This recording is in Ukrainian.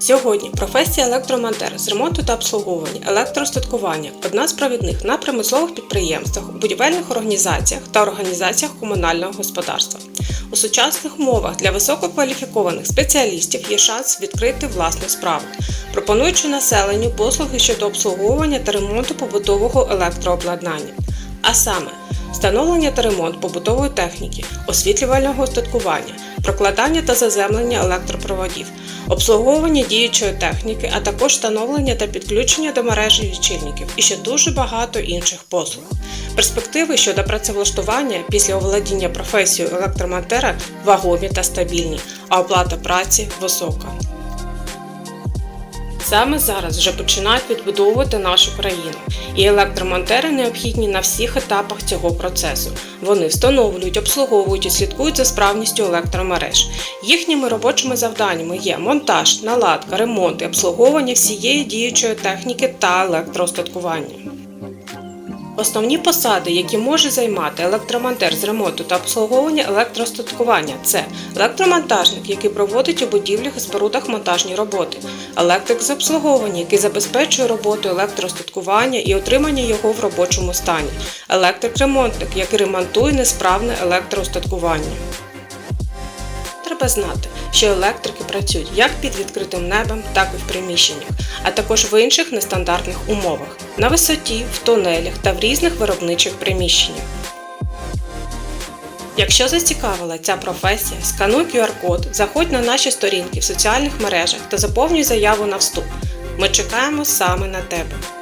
Сьогодні професія електромонтер з ремонту та обслуговування, електростаткування одна з провідних на промислових підприємствах, будівельних організаціях та організаціях комунального господарства. У сучасних умовах для висококваліфікованих спеціалістів є шанс відкрити власну справу, пропонуючи населенню послуги щодо обслуговування та ремонту побутового електрообладнання. А саме встановлення та ремонт побутової техніки, освітлювального устаткування, прокладання та заземлення електропроводів, обслуговування діючої техніки, а також встановлення та підключення до мережі лічильників і ще дуже багато інших послуг. Перспективи щодо працевлаштування після оволодіння професією електромонтера вагомі та стабільні, а оплата праці висока. Саме зараз вже починають відбудовувати нашу країну, і електромонтери необхідні на всіх етапах цього процесу. Вони встановлюють, обслуговують і слідкують за справністю електромереж. Їхніми робочими завданнями є монтаж, наладка, ремонт і обслуговування всієї діючої техніки та електроостаткування. Основні посади, які може займати електромонтер з ремонту та обслуговування електростаткування, це електромонтажник, який проводить у будівлях і спорудах монтажні роботи, електрик з обслуговування, який забезпечує роботу електростаткування і отримання його в робочому стані, електрик-ремонтник, який ремонтує несправне електроустаткування. Треба знати, що електрики працюють як під відкритим небом, так і в приміщеннях, а також в інших нестандартних умовах на висоті, в тунелях та в різних виробничих приміщеннях. Якщо зацікавила ця професія, скануй QR-код, заходь на наші сторінки в соціальних мережах та заповнюй заяву на вступ. Ми чекаємо саме на тебе.